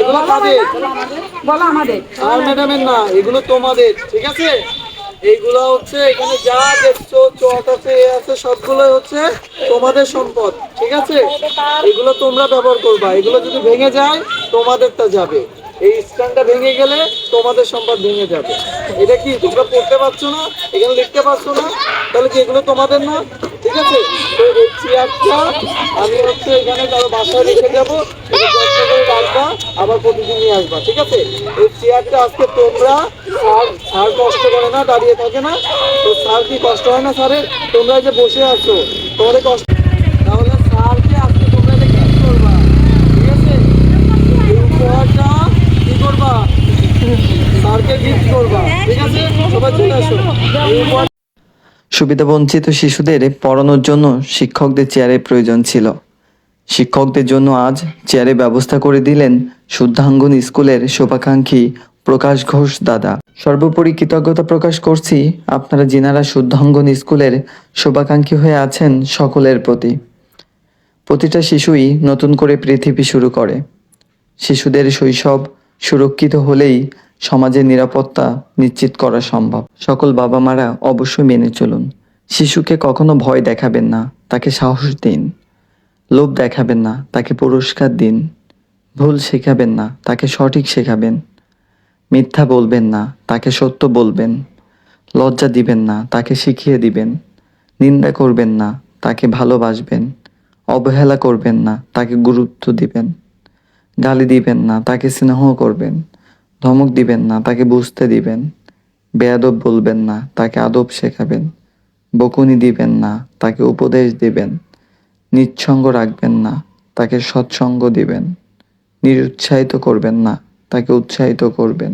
এগুলো কাদের বলো আমাদের। আর ম্যাডামের না এগুলো তোমাদের ঠিক আছে? এইগুলো হচ্ছে এখানে যা দেখছ চট আছে এ আছে সবগুলো হচ্ছে তোমাদের সম্পদ ঠিক আছে? এগুলো তোমরা ব্যবহার করবা। এগুলো যদি ভেঙে যায় তোমাদেরটা যাবে। এই স্ট্যান্ডটা ভেঙে গেলে তোমাদের সম্পদ ভেঙে যাবে। এটা কি তোমরা পড়তে পারছ না? এখানে লিখতে পারছ না? তাহলে কি এগুলো তোমাদের না? ঠিক আছে? তো এই চেয়ারটা আমি হচ্ছে এখানে কারও বাসায় রেখে যাব। এটা যত্ন আবার প্রতিদিন নিয়ে আসবা, ঠিক আছে? এই চেয়ারটা আজকে তোমরা স্যার স্যার কষ্ট করে না, দাঁড়িয়ে থাকে না। তো স্যার কি কষ্ট হয় না স্যারের তোমরা যে বসে আছো, তোমাদের কষ্ট তাহলে স্যারকে আজকে তোমরা এটা gift করবা, ঠিক আছে? উপহারটা কি করবা? স্যারকে গিফট করবা, ঠিক আছে? সবাই চলে আসো। সুবিধাবঞ্চিত শিশুদের পড়ানোর জন্য শিক্ষকদের চেয়ারের প্রয়োজন ছিল। শিক্ষকদের জন্য আজ চেয়ারের ব্যবস্থা করে দিলেন শুদ্ধাঙ্গন স্কুলের শোভাকাঙ্ক্ষী প্রকাশ ঘোষ দাদা। সর্বোপরি কৃতজ্ঞতা প্রকাশ করছি আপনারা যিনারা শুদ্ধাঙ্গন স্কুলের শোভাকাঙ্ক্ষী হয়ে আছেন সকলের প্রতি। প্রতিটা শিশুই নতুন করে পৃথিবী শুরু করে। শিশুদের শৈশব সুরক্ষিত হলেই সমাজের নিরাপত্তা নিশ্চিত করা সম্ভব। সকল বাবা মারা অবশ্যই মেনে চলুন। শিশুকে কখনো ভয় দেখাবেন না, তাকে সাহস দিন। লোভ দেখাবেন না তাকে পুরস্কার দিন ভুল শেখাবেন না তাকে সঠিক শেখাবেন মিথ্যা বলবেন না তাকে সত্য বলবেন লজ্জা দিবেন না তাকে শিখিয়ে দিবেন নিন্দা করবেন না তাকে ভালোবাসবেন অবহেলা করবেন না তাকে গুরুত্ব দিবেন গালি দিবেন না তাকে স্নেহ করবেন ধমক দিবেন না তাকে বুঝতে দিবেন বেয়াদব বলবেন না তাকে আদব শেখাবেন বকুনি দিবেন না তাকে উপদেশ দিবেন নিঃসঙ্গ রাখবেন না তাকে সৎসঙ্গ দিবেন। নিরুৎসাহিত করবেন না তাকে উৎসাহিত করবেন।